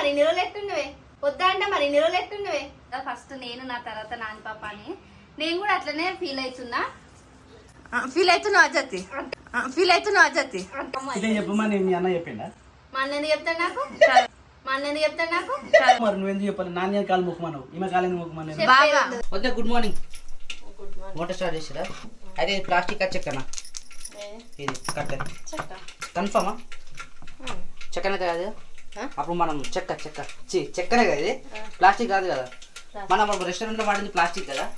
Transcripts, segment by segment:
మరి ఇన్ని రోజులు వద్దా అంటే మరి ఇన్ని రోజులు ఫస్ట్ నేను నా తర్వాత నాని పాప అని. నేను కూడా అట్లనే ఫీల్ అవుతున్నా. ఫీల్ అవుతున్నావు అజ్జతి ఫీల్ అవుతున్నావు అజ్జతి ఇదే చెప్పమని మీ అన్న చెప్పిండా? మా అన్న ఎందుకు చెప్తాడు నాకు? మా అన్న ఎందుకు చెప్తాడు నాకు? మరి నువ్వెందుకు చెప్పాలి? నాన్న కాలు మొక్కమన్నావు. ఈమె కాలు మొక్కమని బాగా. వద్దా. గుడ్ మార్నింగ్ మోటార్ స్టార్ట్ చేసిరా? అదే ప్లాస్టిక్ చెక్కనా ఇది కట్ట కన్ఫర్మా చెక్కనే కాదు అప్పుడు మనం చెక్క చెక్క. చి చెక్కనే కదా ఇది? ప్లాస్టిక్ కాదు కదా? మనం అప్పుడు రెస్టారెంట్లో వాడింది ప్లాస్టిక్ కదా?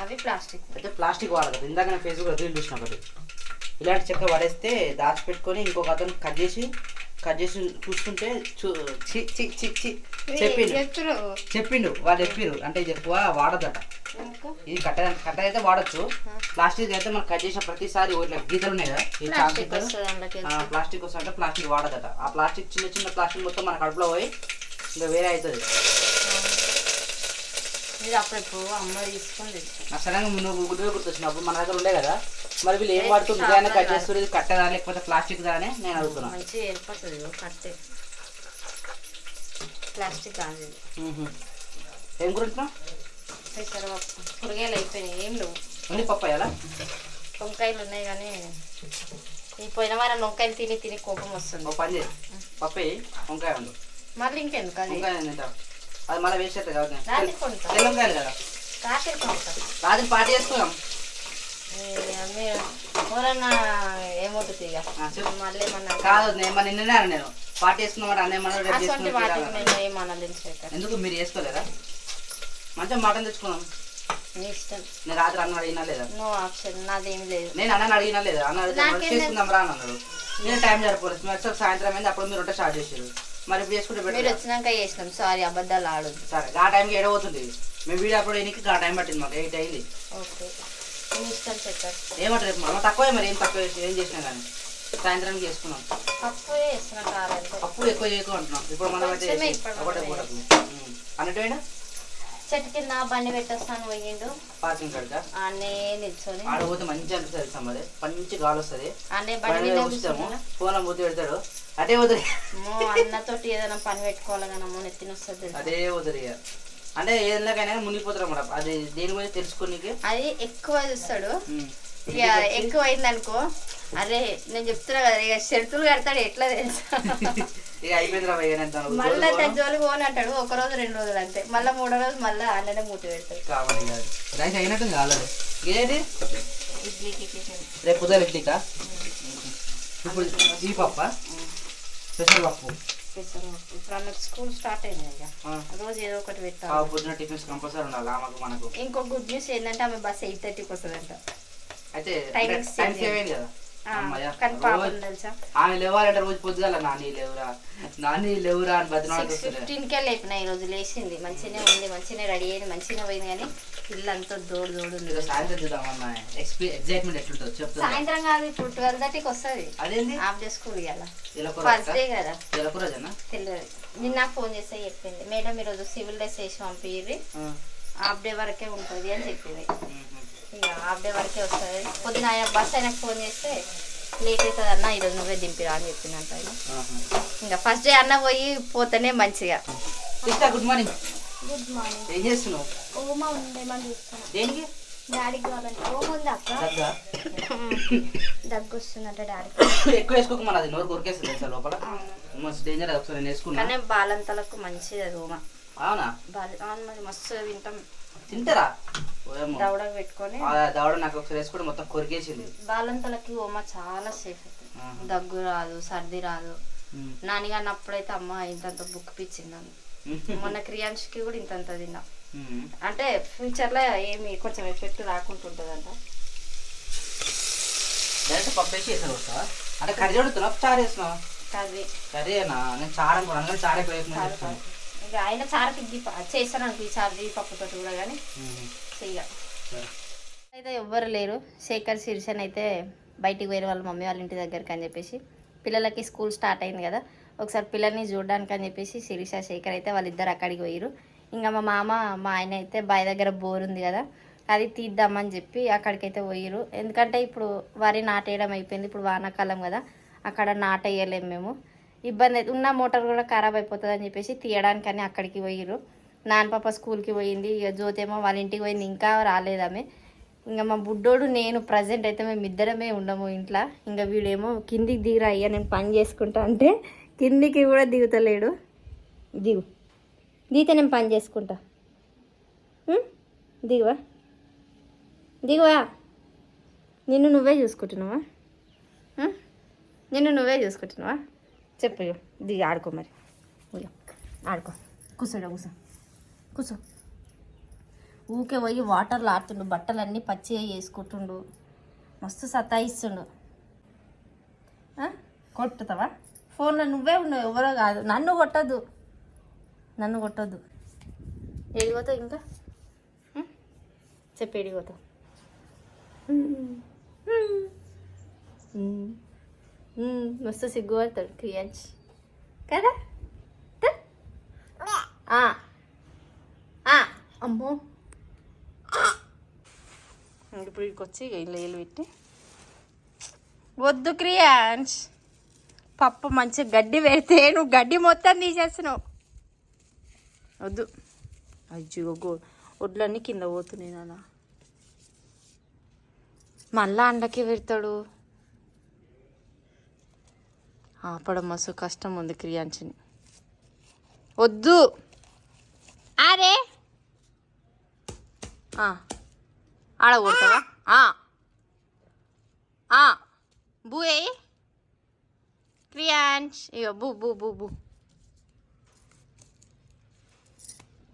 అవి ప్లాస్టిక్. అయితే ప్లాస్టిక్ వాడదు కదా. ఇందాక నేను ఫేస్బుక్ రీల్ చూసిన ఒకటి. ఇలాంటి చెక్క పడేస్తే దాచిపెట్టుకొని ఇంకొక అతను కట్ చేసి కట్ చేసి చూస్తుంటే చెప్పిండు. చెప్పిండు. వాళ్ళు చెప్పిరు అంటే ఎక్కువ వాడదట. ఇది కట్ట కట్ట అయితే వాడచ్చు. ప్లాస్టిక్ అయితే మనం కట్ చేసిన ప్రతిసారి ఇట్లా గీతలు ఉన్నాయి కదా ఈ చాక్ ప్లాస్టిక్ వస్తుంటే ప్లాస్టిక్ వాడదట. ఆ ప్లాస్టిక్ చిన్న చిన్న ప్లాస్టిక్ మొత్తం మన కడుపులో పోయి ఇంకా వేరే అవుతుంది. ఇది అప్పుడెప్పుడు అమ్మ తీసుకుంది సడన్గా నువ్వు గుర్తొచ్చినప్పుడు మన దగ్గర ఉండే కదా మరి వీళ్ళు ఏం నిజాన్ని కట్ చేస్తుంది ఇది కట్టదా? లేకపోతే ప్లాస్టిక్ దా అని నేను అడుగుతున్నా. మంచిగా ఏర్పడుతుంది ఇగో కట్టే. ప్లాస్టిక్. ఏం గురింటున్నావు పెసరపప్పు కూరగాయలు అయిపోయినాయి ఏం లేవు. పప్పాయాలా వంకాయలు ఉన్నాయి కానీ ఈ పోయిన వారం వంకాయలు తిని తిని కోపం వస్తుంది. పని పప్పు వంకాయ ఉంది మళ్ళీ ఇంకెందుకు అది? అది మళ్ళీ వంకాయలు కదా? రాత్రి రాత్రి పార్టీ చేసుకుందాం. మీరు ఎవరన్నా ఏమవుతుంది ఇక. మళ్ళీ ఏమన్నా కాదు నేను మన నిన్ననే నేను. పార్టీ అన్న ఏమన్నా ఎందుకు మీరు చేసుకోలేదా? మంచిగా మటన్ తెచ్చుకున్నాం. నీ ఇష్టం. నేను రాత్రి అన్న అడిగినా లేదా? నో ఆప్షన్ నాదేం లేదు. నేను అన్నని అడిగినా లేదా? అన్న అడిగితే చేసుకుందాం రా అని అన్నాడు. నేను టైం సరిపోలేదు మీరు వచ్చి సాయంత్రం అయింది అప్పుడు మీరు ఉంటే స్టార్ట్ చేసారు మరి ఇప్పుడు చేసుకుంటే మీరు వచ్చినాక చేసినాం. సారీ అబద్ధాలు ఆడొద్దు. సరే ఆ టైంకి ఏడవుతుంది మేము వీడియో అప్పుడు ఎనికి ఆ టైం పట్టింది మాకు ఎయిట్ అయింది. ఓకే. నీ ఇష్టం శేఖర్ ఏమంటారు రేపు మళ్ళీ తక్కువే మరి ఏం తక్కువ చేసి- ఏం చేసినా కానీ. సాయంత్రానికి చేసుకున్నాం. తక్కువే చేస్తున్నా కావాలంటే అప్పుడు ఎక్కువ చేయకు అంటున్నాం. ఇప్పుడు మనం అయితే కొంచెమే చేసి- ఇప్పుడు ఒకటే మనం పూటకు ఉమ్. అన్నట్టు చెట్టు కింద బండి పెట్టేస్తాను పోయిండు. పార్కింగ్ కడతా. అన్నే నిల్చొని. ఆడ పోతే మంచిగా అనిపిస్తుంది మరి? మంచి గాలి వస్తుంది. అన్నే బండి కూర్చున్నా ఫోన్ పోతే పెడతాడు. అదే వదిలి అన్నతోటి ఏదైనా పని పెట్టుకోవాలి కానీ అమ్మో నెత్తిన వస్తుంది. అదే వదిలి అంటే ఏదైనా మునిగిపోతారు అన్నమాట. అది దేని గురించి తెలుసుకోనికి? అది ఎక్కువ చూస్తాడు. ఇక ఎక్కువ అయింది అనుకో అరే నేను చెప్తున్నా కదా ఇక షర్టులు కడతాడు ఎట్లా తెలుసా? నేను తను మళ్ళా జోలికి పోను. అంటాడు ఒక రోజు రెండు రోజులు అంతే. మళ్ళీ మూడో రోజు మళ్ళీ అన్ననే మూతి పెడతాడు. కావాలి కాదు. రైస్ అయినట్టు కాలేదు ఏది ఇడ్లీకి టిఫిన్ రేపు ఉదయం ఇడ్లీకా? ఇప్పుడు ఈ పప్ప? స్పెషల్ పప్పు. స్కూల్ స్టార్ట్ అయింది. రోజు ఏదో ఒకటి ఆ పెట్టాలి పొద్దున టిఫిన్స్ కంపల్సరీ ఉండాలి ఆమెకు మనకు. ఇంకో గుడ్ న్యూస్ ఏంటంటే ఆమె బస్ ఎయిట్ థర్టీకి వస్తుందంట. అయితే Timings టైం change. సేవ్ అయింది కదా ఆ, అమ్మయ్య. కానీ పాపం రోజు- తెలుసా? ఆమె లేవాలంటే రోజు పొద్దుగాల నాని లేవురా నాని లేవురా అని బతినాడుతుండే ఫిఫ్టీన్కే లేపిన ఈరోజు లేచింది. మంచిగానే ఉంది మంచిగానే రెడీ అయింది మంచిగానే పోయింది కానీ ఇల్లు అంతా దోడు దోడు ఉంది. సాయంత్రం ఎగ్జైట్మెంట్ ఎట్లుంటుందో చెప్తున్నా. సాయంత్రం కాదు ఇప్పుడు ట్వెల్వ్ థర్టీకి వస్తుంది. అదేంది? హాఫ్ డే స్కూల్ ఇవాళ ఇలకూర ఫస్ట్ డే కదా. తెలియదు నిన్న ఫోన్ చేస్తే చెప్పింది. మేడం ఈరోజు సివిల్ డ్రెస్ వేసి పంపిర్రి. హాఫ్ డే వరకే ఉంటుంది అని చెప్పింది. ఇక హాఫ్ డే వరకే వస్తుంది పొద్దున ఆయన బస్ ఆయనకు ఫోన్ చేస్తే లేట్ అవుతుంది అన్న ఈరోజు నువ్వే దింపిరా అని ఆయన. ఇంకా ఫస్ట్ డే అన్న పోయి పోతేనే మంచిగా. గుడ్ మార్నింగ్ గుడ్ మార్నింగ్ ఏం చేస్తున్నావు? ఓమా ఉందేమని చూస్తాను దేనికి? డాడీకి కావాలంటే ఓమ ఉంది అక్క? దగ్గా వస్తుందంట డాడీకి ఎక్కువ వేసుకోక మన అది నోరు కొరికేస్తుంది తెలుసా లోపల? మస్తు డేంజర్ ఒకసారి నేను వేసుకున్నా. కానీ బాలంతలకు మంచిది అది ఉమ అవునా? బాల అవును మరి మస్తు తింటాం. తింటారా. దవడకు పెట్టుకొని. దవడ నాకు ఒకసారి వేసుకుంటే మొత్తం కొరికేసింది. బాలంతలకి ఉమ చాలా సేఫ్ ఆహా. దగ్గు రాదు సర్ది రాదు. ఉమ్. నాన్నగారిని అప్పుడైతే అమ్మ ఇంతంత బుక్ పిచ్చిందని మొన్న క్రియాంష్కి కూడా ఇంతంత తిన్నా. అంటే ఫ్యూచర్లో ఏమి కొంచెం ఎఫెక్ట్ రాకుంటుంటుందంట డైరెక్ట్ పప్పు వేసి వేసాను అంటే కర్రీ వండుతున్నావు? చారు వేస్తున్నావా కర్రీ. కర్రీనా నేను చారు అనుకున్నాను అందుకని చారు ఎక్కువ వేసుకుని చారు చెప్తాను ఇక ఆయన చారుకి ప- చేస్తాను అనుకో ఈ చారు ఈ పప్పుతో కూడా కానీ ఉమ్. చెయ్య సరే. అయితే ఎవ్వరు లేరు. శేఖర్ శిర్షన్ అయితే బయటికి పోయిన వాళ్ళ మమ్మీ వాళ్ళ ఇంటి దగ్గరికి అని చెప్పేసి. పిల్లలకి స్కూల్ స్టార్ట్ అయింది కదా. ఒకసారి పిల్లల్ని చూడడానికి అని చెప్పేసి శిరీష శేఖర్ అయితే వాళ్ళిద్దరు అక్కడికి పోయిరు ఇంకా మా మామ మా ఆయన అయితే బావి దగ్గర బోర్ ఉంది కదా అది తీద్దామని చెప్పి అక్కడికైతే పోయిరు ఎందుకంటే ఇప్పుడు వరి నాటేయడం అయిపోయింది. ఇప్పుడు వానాకాలం కదా అక్కడ నాటేయలేము మేము. ఇబ్బంది అయితే ఉన్న మోటార్ కూడా ఖరాబ్ అయిపోతుంది అని చెప్పేసి తీయడానికని అక్కడికి పోయిర్రు. నాన్న పాప స్కూల్కి పోయింది ఇక జ్యోతేమో వాళ్ళ ఇంటికి పోయింది ఇంకా రాలేదామె ఇంకా మా బుడ్డోడు నేను ప్రజెంట్ అయితే మేము ఇద్దరమే ఉండము ఇంట్లో. ఇంకా వీడేమో కిందికి దిగిరా అయ్యా నేను పని చేసుకుంటా అంటే కిందికి కూడా దిగుతలేడు. దిగు. దిగితే నేను పని చేసుకుంటా. దిగువా? దిగువా? నిన్ను నువ్వే చూసుకుంటున్నావా? నిన్ను నువ్వే చూసుకుంటున్నావా? చెప్పు ఇగో. దిగి ఆడుకో మరి. ఉయ్యో ఆడుకో. కూర్చోడా కూర్చో. కూర్చో. ఊకే పోయి వాటర్లో ఆడుతుండు బట్టలన్నీ పచ్చిగా వేసుకుంటుండు. మస్తు సతాయిస్తుండు. కొట్టుతావా? ఫోన్లో నువ్వే ఉన్నావు ఎవరో కాదు. నన్ను కొట్టద్దు. నన్ను కొట్టద్దు. ఎడిపోతావు ఇంకా? చెప్పి చెప్పు మస్తు సిగ్గుపడతాడు క్రియాన్స్ కదా త? ఆ. అమ్మో ఇప్పుడు ఇక్కడికి వచ్చి ఇల్లు పెట్టి. వద్దు క్రియాన్స్ పప్పు మంచిగా గడ్డి పెడితే నువ్వు గడ్డి మొత్తం తీసేస్తున్నావు. వద్దు. అయ్యో గో వడ్లన్నీ కింద పోతున్నాయి నాన్న. మళ్ళా అండకి పెడతాడు. ఆపడం మస్తు కష్టం ఉంది క్రియాంచిని. వద్దు! అరే ఆ. ఆడ కొడతావా? ఆ. ఆ. బూ ఏ? క్రియాంచ్. ఇగో బూ బూ బూ బూ.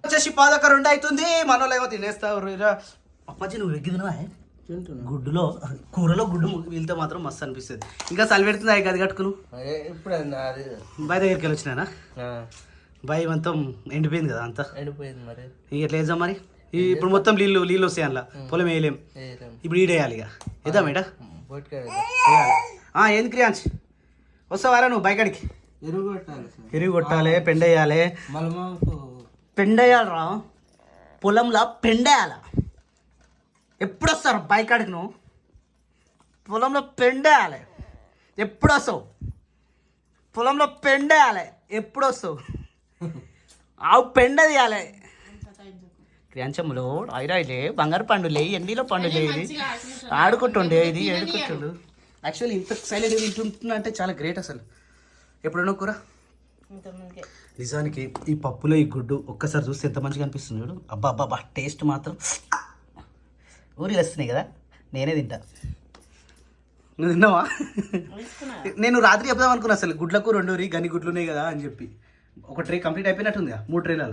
వచ్చేసి పాదక రెండు అవుతుంది మనోళ్ళు ఏమో తినేస్తావు. అప్పాజీ నువ్వు ఎగ్గిదినవా గుడ్డులో కూరలో గుడ్డు వీళ్ళతో మాత్రం మస్తు అనిపిస్తుంది. ఇంకా చలి పెడుతుంది గది కట్టుకును? ఇప్పుడు బాయ్ దగ్గరికి వెళ్ళి వచ్చినానా బాయ్ మొత్తం ఎండిపోయింది కదా అంతా? ఎండిపోయింది మరి. ఇక ఎట్లా వేద్దాం మరి? ఇప్పుడు మొత్తం నీళ్ళు నీళ్ళు వస్తాయి అందులో. పొలం వేయలేం. ఇప్పుడు ఈడేయాలి ఇక. ఏదా మేట బొట్టుకాయ ఏంది క్రియాంచ్ వస్తావారా నువ్వు బైకాడికి ఎరువు కొట్టాలి సార్. పెరుగు కొట్టాలి పెండేయాలి. మళ్ళీ మాకు పెండేయాలరా. పొలంలో పెండేయాల? ఎప్పుడు వస్తారు బైకాడికి నువ్వు పొలంలో పెండేయాలి. ఎప్పుడు వస్తావు పొలంలో పెండేయాలి. ఎప్పుడు వస్తావు ఆవు పెండ తీయాలి. క్రియాంచములో ఐరాయిలే బంగారు పండులే ఎండిలో పండులే ఇది. ఆడుకుంటుండే ఇది ఏడుకుంటుండు యాక్చువల్లీ ఇంత సైలెంట్గా తింటుంటున్నా అంటే చాలా గ్రేట్ అసలు. ఎప్పుడైనా కూర? నిజానికి ఈ పప్పులో ఈ గుడ్డు ఒక్కసారి చూస్తే ఎంత మంచిగా అనిపిస్తుంది చూడు. అబ్బా అబ్బా అబ్బా టేస్ట్ మాత్రం ఊరి వస్తున్నాయి కదా నేనే తింటా. నువ్వు తిన్నావా? నేను రాత్రి చెప్దాం అనుకున్నా అసలు గుడ్లకు రెండు రీ గని గుడ్లు ఉన్నాయి కదా అని చెప్పి. ఒక ట్రే కంప్లీట్ అయిపోయినట్టుందిగా మూడు ట్రేల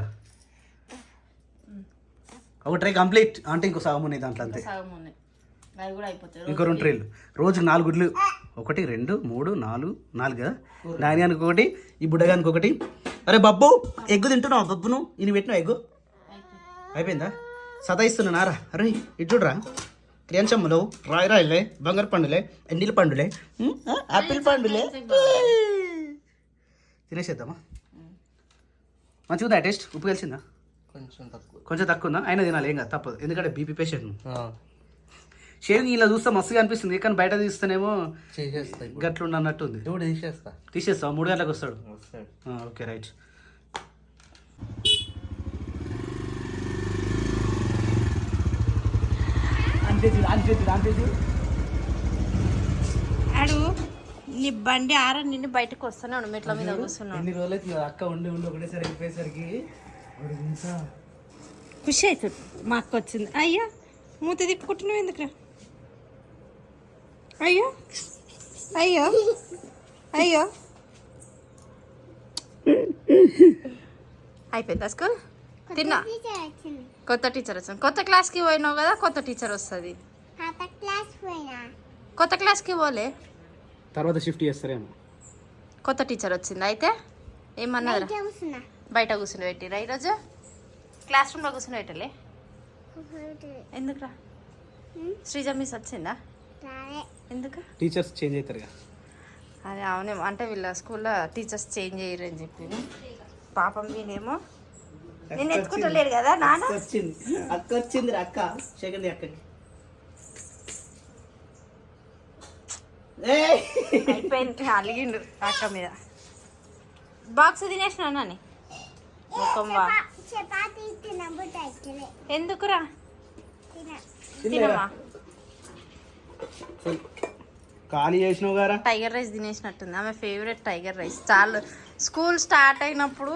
ఒక ట్రే కంప్లీట్ అంటే ఇంకో సగం ఉన్నాయి దాంట్లో అంతే. ఇంకో రెండు ట్రేలు. రోజుకి నాలుగు గుడ్లు. ఒకటి రెండు మూడు నాలుగు నాలుగు కదా? నాయనానికి ఒకటి ఈ బుడ్డగానికి ఒకటి. అరే బబ్బు ఎగ్గు తింటున్నావు బబ్బును? ఈయన పెట్టినావు ఎగ్గు? అయిపోయిందా? సతాయిస్తున్నా నారా. అరే ఇటు చూడరా. క్రియాంచమ్ములు రాయి రాయిలే బంగారు పండులే ఎండిల పండులే ఆపిల్ పండులే. తినేసేద్దామా? మంచిగా ఉందా టేస్ట్? ఉప్పు కలిసిందా? కొంచెం తక్కువ. కొంచెం తక్కువ ఉందా? అయినా తినాలి ఏం కాదు తప్పదు. ఎందుకంటే బీపీ పేషెంట్. ఆ, షేవింగ్ ఇలా చూస్తే మస్తుగా అనిపిస్తుంది. కానీ బయట తీస్తేనేమో చేసేస్తా ఇప్పుడు. గట్లు అన్నట్టు ఉంది తీసేస్తా? తీసేస్తావు? మూడు గంటలకు వస్తాడు. Okay right. ఆడు నీ బండి ఆర నిన్ను బయటకు వస్తున్నాడు మెట్ల మీద కూర్చున్నాడు ఎన్ని అక్క ఉండి ఉండి ఒకటేసారి వెళ్ళిపోయేసరికి ఖుషి అవుతుంది మా అక్క వచ్చింది. అయ్యా మూత తిప్పుకుంటున్నావు ఎందుకురా? అయ్యో అయ్యో అయ్యో. అయిపోయిందా స్కూల్? తిన్నా? కొత్త టీచర్ వచ్చింది. కొత్త క్లాస్కి పోయినావు కదా కొత్త టీచర్ వస్తుంది. కొత్త క్లాస్కి పోలే. తర్వాత షిఫ్ట్ చేస్తారేమో. కొత్త టీచర్ వచ్చింది అయితే? ఏమన్నదిరా బయట కూర్చుని పెట్టిరా ఈరోజు? క్లాస్ రూమ్లో కూర్చుని పెట్టలే? ఎందుకురా? శ్రీజ మిస్ వచ్చిందా? ఎందుకు? టీచర్స్ చేంజ్ అవుతారు కదా. అదే అవునేమో అంటే వీళ్ళ స్కూల్లో టీచర్స్ చేంజ్ చేయరు అని చెప్పి పాపం వీనేమో నేను ఎత్తుకుంటలేరు కదా నాన్న? వచ్చింది. అక్క వచ్చింది అక్క. సెకండ్ అక్కకి. అయిపోయింది అలిగిండు అక్క మీద. బాక్స్ తినేసిన నాని? ముఖం ఎందుకురా? తినమా ఖాళీ చేసినావు గారా టైగర్ రైస్ తినేసినట్టుంది. ఆమె ఫేవరెట్ టైగర్ రైస్. చాలా. స్కూల్ స్టార్ట్ అయినప్పుడు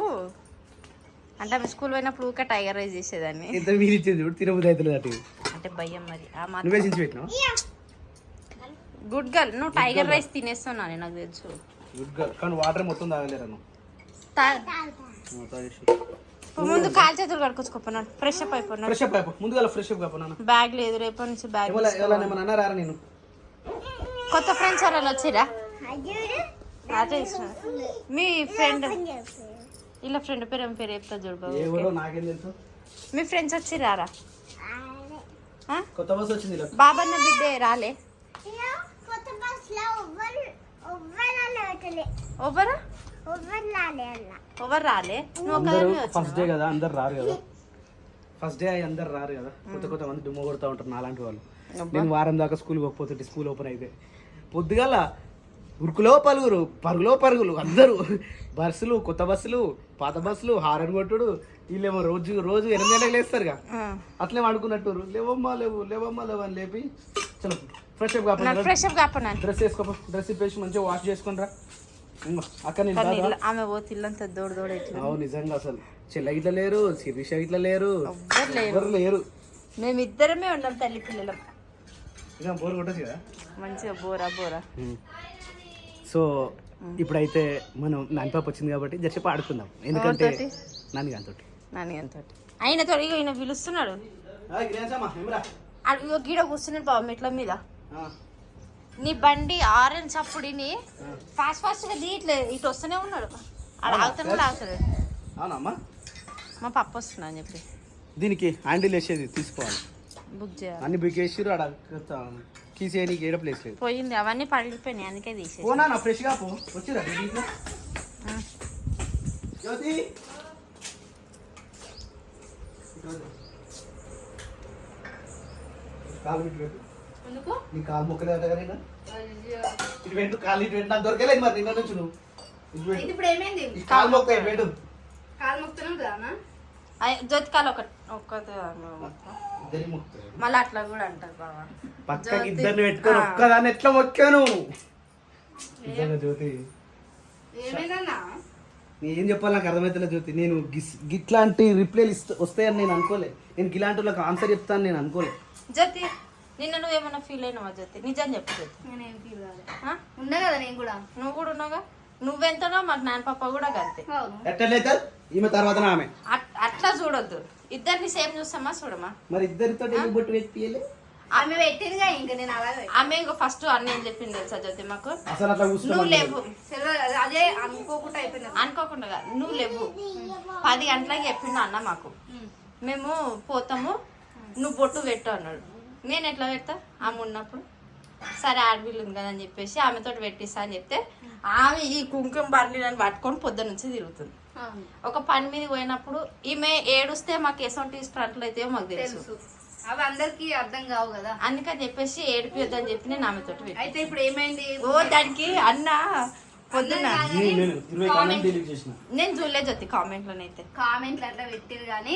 అంటే ఆమె స్కూల్ పోయినప్పుడు ఊకే టైగర్ రైస్ చేసేదాన్ని. ఇంత మీరు ఇచ్చింది చూడు తినబుద్ధి అవుతుంది అటు అంటే భయం మరి. ఆ నువ్వే చించి పెట్టినావు? గుడ్ గర్ల్ నువ్వు టైగర్ రైస్ తినేస్తున్నాను నాకు తెలుసు. గుడ్ గర్ల్ కానీ వాటర్ మొత్తం తాగలేరు నువ్వు? ముందు కాలు చేతులు కడుకొచ్చుకోపోయినాడు ఫ్రెష్ అప్ అయిపోయినాడు ఫ్రెష్ అప్ అయిపో. ముందుగా ఫ్రెష్ అప్ కాపోనా బ్యాగ్ లేదు రేపటి నుంచి బ్యాగ్ అన్నారా నేను కొత్త ఫ్రెండ్స్ ఎవరైనా వచ్చిరా అదే. మీ ఫ్రెండ్ ఇలా ఫ్రెండ్ పేరు ఏం పేరు చెప్తా చూడు బాబు. ఎవరో నాకేం తెలుసు? మీ ఫ్రెండ్స్ వచ్చిరారా ఆ? కొత్త బస్ వచ్చింది ఇలా. బాబన్న బిడ్డే రాలే. ఎవరు ఎవరు రాలే ఫస్ట్ డే? కదా అందరు రారు కదా. ఫస్ట్ డే అందరు రారు కదా. కొత్త కొత్త మంది డుమ్మ కొడతా ఉంటారు నాలాంటి వాళ్ళు. నేను వారం దాకా స్కూల్ పోకపోతుంటే స్కూల్ ఓపెన్ అయితే పొద్దుగాల ఉరుకులో పలుగురు పరుగులో పరుగులు అందరూ. బస్సులు కొత్త బస్సులు పాత బస్సులు హారన్ కొట్టుడు. వీళ్ళేమో రోజు రోజు ఎనిమిది గంటలకు లేస్తారుగా. అట్లే వాడుకున్నట్టు లేవమ్మా లేవు లేవమ్మా లేవు అని లేపి చలో ఫ్రెష్ అప్ కాకుండా ఫ్రెష్ అప్ డ్రెస్ వేసుకో డ్రెస్ ఇప్పేసి మంచిగా వాష్ చేసుకుని రా. ఇంగో, అక్క నేను కానీ రాదా? ఇల్లు- ఆమె పోతే ఇల్లంతా దోడు దోడు ఎట్లా అవును నిజంగా అసలు. చెల్ల ఇట్లా లేరు శిరీష ఇట్లా లేరు. ఎవరు లేరు. మేమిద్దరమే ఉన్నాం తల్లి పిల్లలం. ఇక బోర్ కొట్టచ్చు కదా? మంచిగా బోరా బోరా. సో ఇప్పుడైతే మనం నాని పాప వచ్చింది కాబట్టి జరసేపు ఆడుకుందాం. ఎందుకంటే ఎవరితోటి? నాని గారితో నాని అంత ఆయన ఈయన పిలుస్తున్నాడు. గీడ కూర్చున్నాడు బాబు మెట్ల మీద. నీ బండి ఆరెంజ్ అప్పుడిని ఫాస్ట్ ఫాస్ట్గా దీట్లే ఇటు వస్తూనే ఉన్నాడు. ఆడ ఆగుతాను కూడా ఆగుతాడు. అవునమ్మా మా పప్ప వస్తున్నా అని చెప్పి. దీనికి హ్యాండిల్ వేసేది తీసుకోవాలి. బుక్ చేయాలి. అన్ని బుక్ చేసి కీసేయడానికి ఏడ ప్లేస్ లేదు. పోయింది అవన్నీ పగిలిపోయినాయి అందుకే తీసేసి. పోనా నా ఫ్రెష్గా పో. వచ్చిరా. జ్యోతి? కాలు ఇటు పెట్టు. నీ కాలు మొక్కలే కదా నేను ఇటు కాలు ఇటు పెట్టు. నాకు దొరకలేదు మరి నిన్న నుంచి నువ్వు. ఇటు పెట్టు. ఇప్పుడు ఏమైంది? ఈ కాలు మొక్క ఇటు కాలు కదా జ్యోతికాలు ఒక ఒక్కతే మళ్ళీ అట్లా కూడా అంటారు బాబా పక్కకి. ఇద్దరిని పెట్టుకొని. ఒక్కదాన్ని ఎట్లా మొక్కాను? జ్యోతి. ఏం చెప్పాలి నాకు అర్థమవుతలేదు జ్యోతి. నేను గిస్ గిట్లాంటి రిప్లైలు ఇస్త వస్తాయని నేను అనుకోలే. నేను ఇలాంటి వాళ్ళకి ఆన్సర్ చెప్తాను నేను అనుకోలే. జ్యోతి నిన్న నువ్వేమన్నా ఫీల్ అయినావా జ్యోతి? నిజం చెప్పు జ్యోతి. నేనేం ఫీల్ కాదు ఆ? ఉన్నా కదా నేను కూడా. నువ్వు కూడా ఉన్నావుగా? నువ్వెంతనో మాకు నాన్న పాప కూడా అంతే అవును. ఎట్లయితే ఈమె తర్వాత ఆమె. అట్- అట్లా చూడొద్దు? ఇద్దరిని సేమ్ చూస్తామా చూడమా? మరి ఇద్దరితో బొట్టు పెట్టియలే ఆమె పెట్టిందిగా ఇంకా నేను అలాగే ఆమె ఇంకో ఫస్ట్ అన్న ఏం చెప్పింది తెలుసా జ్యోతి మాకు? నువ్వు లేవు. అదే అనుకోకుండా అయిపోయింది. అనుకోకుండా కాదు, నువ్వు లేవు. పది గంటలకు చెప్పిండు అన్న మాకు. మేము పోతాము నువ్వు బొట్టు పెట్టు అన్నాడు. నేను ఎట్లా పెడతా? ఆమె ఉన్నప్పుడు. సరే ఆడపిల్ల ఉంది కదా అని చెప్పేసి ఆమెతో పెట్టిస్తా అని చెప్తే ఆమె ఈ కుంకుమ బర్లీ నన్ను పట్టుకొని పొద్దు నుంచి తిరుగుతుంది. ఒక పని మీద పోయినప్పుడు ఈమె ఏడుస్తే మాకు ఎసొంటి స్ట్రంట్లు అయితే మాకు తెలుసు. అవి అందరికి అర్థం కావు కదా. అందుకని చెప్పేసి ఏడిపియొద్దని చెప్పి నేను ఆమెతోటి పెట్టి అయితే ఇప్పుడు ఏమైంది? ఓ దానికి అన్న పొద్దున్న నేను నేను చూడలేదు జ్యోతి కామెంట్లోనైతే. కామెంట్లు అట్లా పెట్టిరు కానీ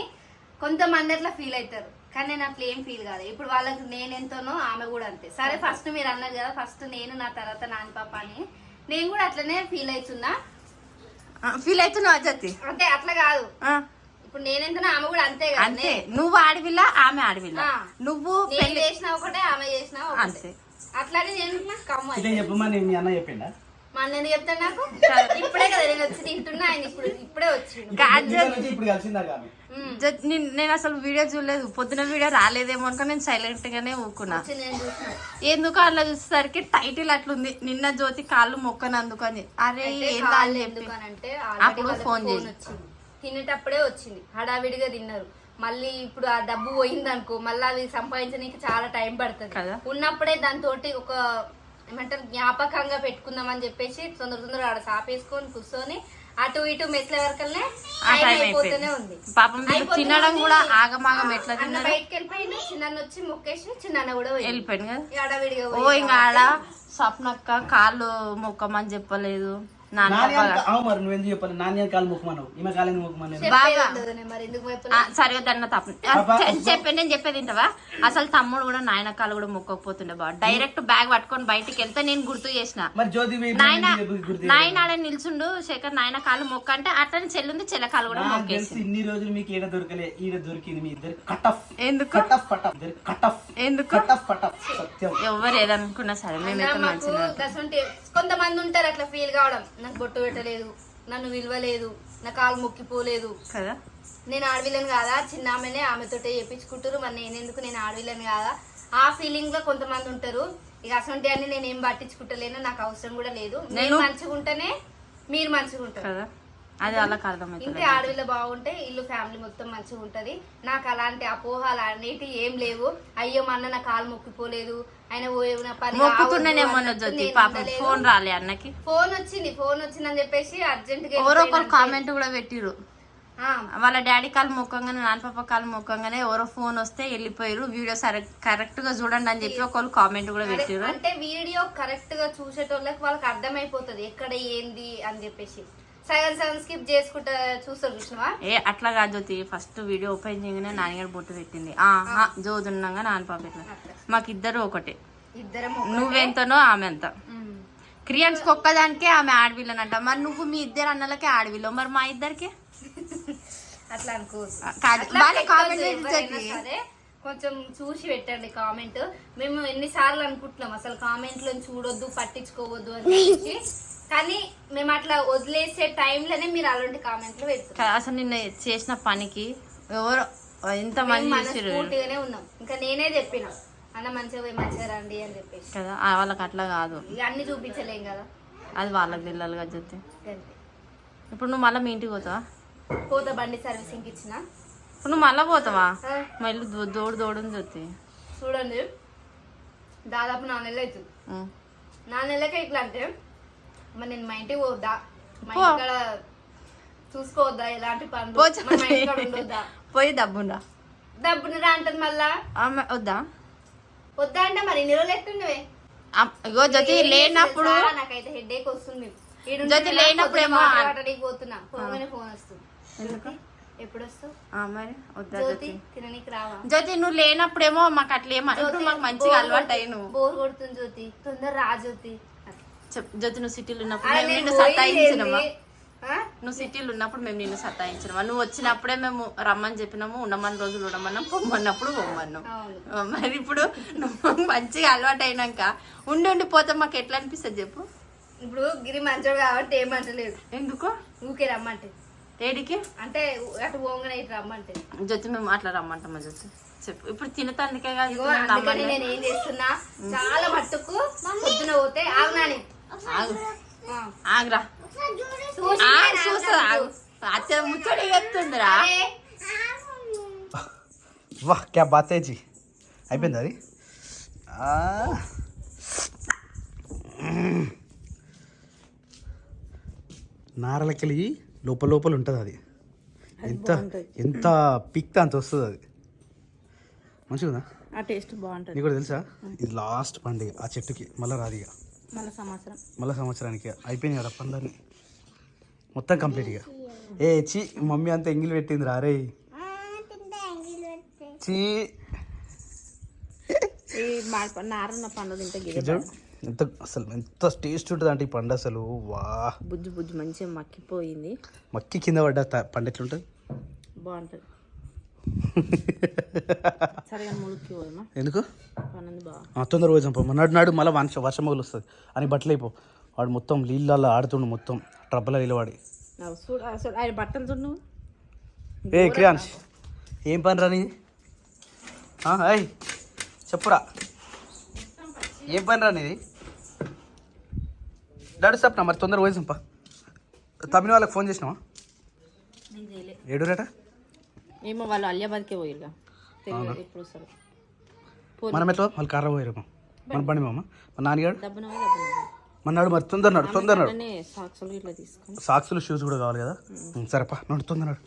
కొంతమంది అట్లా ఫీల్ అవుతారు కానీ నేను అట్లా ఏం ఫీల్ కాదు ఇప్పుడు వాళ్ళకి నేను ఎంతనో ఆమె కూడా అంతే. సరే ఫస్ట్ మీరు అన్నారు కదా ఫస్ట్ నేను నా తర్వాత నాన్న పాప అని. నేను కూడా అట్లనే ఫీల్ అవుతున్నా. ఫీల్ అవుతున్నావు జ్యోతి? అంటే అట్లా కాదు. ఆ, ఇప్పుడు నేనెంతనో ఆమె కూడా అంతే కదా అంతే. నువ్వు ఆడవిల్ల ఆమె ఆడవిల్ల. నువ్వు నేను పెళ్ళి చేసినా ఒకటే ఆమె చేసినా అంతే. అట్లానే నేను కమ్మ ఇదే చెప్పమా నేను మీ అన్న చెప్పిండా? మా అన్న ఎందుకు చెప్తాను నాకు? ఇప్పుడే కదా నేను వచ్చి తింటున్నా ఆయన ఇప్పుడు ఇప్పుడే నుంచి ఇప్పుడు కలిసిందా నేను- నేను అసలు వీడియో చూడలేదు. పొద్దున వీడియో రాలేదేమో అనుకో నేను సైలెంట్ గానే ఊకున్నా ఎందుకు అట్లా చూసేసరికి టైటిల్ అట్లుంది. నిన్న జ్యోతి కాళ్ళు మొక్కనందుకు అని అరే అని ఎందుకనంటే అప్పుడు ఫోన్ చేసి. తినేటప్పుడే వచ్చింది. హడావిడిగా తిన్నారు. మళ్ళీ ఇప్పుడు ఆ డబ్బు పోయింది అనుకో మళ్ళీ అది సంపాదించడానికి చాలా టైం పడుతుంది. కదా. ఉన్నప్పుడే దాంతో ఒక ఏమంటారు జ్ఞాపకంగా పెట్టుకుందామని చెప్పేసి తొందర తొందర ఆడ సాపేసుకొని కూర్చొని అటు ఇటు మెట్ల టైం అయిపోతూనే ఉంది. పాపం. తినడం కూడా ఆగమాగం ఎట్లా తిన్నారు? బయటకు వెళ్ళిపోయింది చిన్న వచ్చి మొక్కేసి చిన్న కూడా పోయింది. వెళ్ళిపోయింది కదా? ఓ ఇంకా ఆడ స్వప్నక్క కాళ్ళు మొక్కమని చెప్పలేదు. చెప్పాలి? కాలు మొక్కమన్నావు. ఈమె ఎందుకు సరే వద్దన్న తప్పు. చెప్పండి నేను చెప్పేది వింటావా? అసలు తమ్ముడు కూడా నాయన కాలు కూడా మొక్కకపోతుండే బా డైరెక్ట్ బ్యాగ్ పట్టుకొని బయటికి వెళ్తే నేను గుర్తు చేసిన. నాయన నాయన ఆడ నిల్చుండు శేఖర్ నాయన కాలు మొక్క అంటే అట్లనే చెల్లుంది చెల్ల కాలు కూడా మొక్కేసి ఇన్ని రోజులు మీకు ఈడ దొరకలే ఈడ దొరికింది మీ ఇద్దరు. కటఫ్ ఎందుకు? కటఫ్ పటఫ్ ఇద్దరు కటఫ్ ఎందుకు? కటఫ్ పటఫ్ సత్యం. ఎవరు ఏదనుకున్నా సరే మేమైతే మాకు మంచిగా గసంటే కొంతమంది ఉంటారు అట్లా ఫీల్ కావడం. నాకు బొట్టు పెట్టలేదు నన్ను విలువలేదు నా కాలు మొక్కిపోలేదు. కదా? నేను ఆడవిల్లని కాదా? చిన్న ఆమెనే ఆమెతోటే చేపించుకుంటారు మరి నేనెందుకు నేను ఆడవిల్లని కాదా? ఆ ఫీలింగ్లో కొంతమంది ఉంటారు. ఇక అసంటి అని నేను ఏం పట్టించుకుంటలేను నాకు అవసరం కూడా లేదు. నేను మంచిగా ఉంటేనే మీరు మంచిగా ఉంటారు కదా? అది వాళ్ళకి అర్థమవుతుంది. ఇంటి ఆడవిల్ల బాగుంటే ఇల్లు ఫ్యామిలీ మొత్తం మంచిగా ఉంటది. నాకు అలాంటి అపోహాలు అనేటి ఏం లేవు. అయ్యో మా అన్న నా కాలు మొక్కిపోలేదు. ఆయన పని మొక్కుతున్నానేమో జ్యోతి. పాపం. ఫోన్ రాలే అన్నకి. ఫోన్ వచ్చింది ఫోన్ వచ్చిందని చెప్పేసి అర్జెంట్గా ఎవరో ఒకరు కామెంట్ కూడా పెట్టిరు ఆ, వాళ్ళ డాడీ కాలు మొక్కంగానే నాన్న పాప కాలు మొక్కంగానే ఎవరో ఫోన్ వస్తే వెళ్ళిపోయారు వీడియో కరెక్ట్గా చూడండి అని చెప్పి ఒకళ్ళు కామెంట్ కూడా పెట్టిరు అంటే వీడియో కరెక్ట్గా చూసేటోళ్ళకి వాళ్ళకి అర్థమైపోతుంది. ఎక్కడ ఏంది అని చెప్పేసి. సగం సగం స్కిప్ చేసుకుంటా చూసినవా? ఏ అట్లా కాదు జ్యోతి. ఫస్ట్ వీడియో ఓపెన్ చేయగానే నాన్నగారు బొట్టు పెట్టింది. ఆహా జోదు ఉండగా నాన్న పాప ఇట్లా మాకిద్దరు ఒకటే. ఇద్దరం నువ్వెంతనో ఆమె ఎంత క్రియాన్స్ ఒక్కదానికే ఆమె ఆడవిల్లనంట. మరి నువ్వు మీ ఇద్దరు అన్నలకే ఆడవిల్లో మరి మా ఇద్దరికి? అట్లా సరే. కొంచెం చూసి పెట్టండి కామెంట్. మేము ఎన్నిసార్లు అనుకుంటున్నాం అసలు కామెంట్లో చూడొద్దు పట్టించుకోవద్దు అని కానీ మేము అట్లా వదిలేసే టైంలోనే మీరు అలాంటి కామెంట్లు పెడుతున్నారు. అసలు నిన్న చేసిన పనికి ఎవరు ఎంత మంది ఉన్నాం. ఇంకా నేనే చెప్పిన అన్న మంచిగా పోయి మంచిగా రండి అని చెప్పేసి. కదా వాళ్ళకి అట్లా కాదు. అన్ని చూపించలేం కదా. అది వాళ్ళకి తెలియాలి కదా అంతే. ఇప్పుడు నువ్వు మళ్ళీ మీ ఇంటికి పోతావా? పోత బండి సర్వీసింగ్ ఇచ్చిన. ఇప్పుడు నువ్వు మళ్ళీ పోతావా? మళ్ళీ దోడు దోడుని జ్యోతి. చూడండి దాదాపు నాలుగు నెలలు అవుతుంది. నాలుగు నెలలకే ఇట్లా అంటే మరి నేను మా ఇంటికి పోద్దా మా పో. ఇంటికాడ చూసుకోవద్దా? ఎలాంటి పనులు? మరి మా ఇంటికాడ ఉండొద్దా? పోయి డబ్బుండా డబ్బుని రా అంటది మళ్ళా. ఆమె వద్దా? వద్దా అంటే మరి ఇన్ని రోజులు ఎట్టుండవే ఇగో జ్యోతి లేనప్పుడు? నాకైతే హెడ్ వస్తుంది. ఈడుంటే జ్యోతి ఆ- మాట్లాడడానికి పోతున్నా. పోగానే ఫోన్ వస్తుంది. ఎప్పుడు జ్యోతి నువ్వు లేనప్పుడేమో మాకు అట్లా ఏమో ఇప్పుడు మాకు మంచిగా అలవాటు అయ్యి నువ్వు. బోర్ కొడుతుంది జ్యోతి. తొందర రా జ్యోతి. జ్యోతి నువ్వు సిటీలో ఉన్నప్పుడు మేము నేను నిన్ను సతాయించినమా? నువ్వు సిటీలో ఉన్నప్పుడు మేము నిన్ను సతాయించినమా నువ్వు వచ్చినప్పుడే మేము రమ్మని చెప్పినాము ఉండమని రోజులు ఉండమన్నాం పొమ్మన్నప్పుడు పొమ్మన్నాం. మరి ఇప్పుడు నువ్వు మంచిగా అలవాటు అయినాక ఉండి ఉండి పోతే మాకు ఎట్లా అనిపిస్తుంది చెప్పు? ఇప్పుడు గిరి మంచోడు కాబట్టి ఏమంటలేదు ఎందుకు? ఊకే రమ్మంటే. ఏడికి? అంటే అటు పోగానే ఇటు రమ్మంటే. జ్యోతి మేము అట్లా రమ్మంటామా జ్యోతి చెప్పు. ఇప్పుడు తినతానికే కాదు. నేను ఏం చేస్తున్నా చాలా మట్టుకు పొద్దున పోతే ఆగునాని ఆగు. ఆగురా. చూస్తా ఆగు. అత్త ముచ్చడి చెప్తుందిరా. వాహ్ క్యా బాత్ జీ? అయిపోయింది అది? ఆ. నారలకెళ్ళి లోపల లోపల ఉంటుంది అది. ఎంత ఎంత పిక్తా అంత వస్తుంది అది. మంచిగా ఆ టేస్ట్ బాగుంటుంది. నీకు కూడా తెలుసా? ఇది లాస్ట్ పండుగ ఆ చెట్టుకి మళ్ళీ రాదు ఇక. మళ్ళీ సంవత్సరం. మళ్ళీ సంవత్సరానికి? అయిపోయినాయి కదా పండ్లన్నీ మొత్తం కంప్లీట్ ఇక. ఏ చి మమ్మీ అంత ఎంగిల్ పెట్టింది రా. రే తింటే ఎంగిల్ పెడితే చీ ఈ నారున్న పండు తింటే ఎంత అసలు ఎంత టేస్ట్ ఉంటుంది అంటే ఈ పండు అసలు. వా. బుజ్జు బుజ్జు మంచిగా మక్కిపోయింది. మక్కి కింద పడ్డ పండు ఎట్లుంటుంది? బాగుంటుంది. ఎందుకు? తొందర పోయి నాడు నాడు మళ్ళీ వర్షం వర్షం మొగలు వస్తుంది అని బట్టలు అయిపో. వాడు మొత్తం నీళ్ళల్లో ఆడుతుండు మొత్తం. ట్రబ్బలో నువ్వు. ఏ క్రియాన్స్. ఏం పని రాని అయ్ చెప్పురా. ఏం పని రానిది డాడీ సప్నా మరి తొందర పోయి చంప. తమిళ వాళ్ళకి ఫోన్ చేసినావా? ఏడురేట? ఏమో వాళ్ళు అలియాబాద్కే తెలియదు ఎప్పుడు వస్తారు. మనం ఎట్లా వాళ్ళు కార్ర పోయారు మన బండి మామ? మన నాన్నగాడు? డబ్బున డబ్బున మన నాడు మరి తొందర నాడు తొందర నాడు అట్లనే సాక్సులు ఇట్లా తీసుకొని. సాక్సులు షూస్ కూడా కావాలి కదా? సరేపా నాడు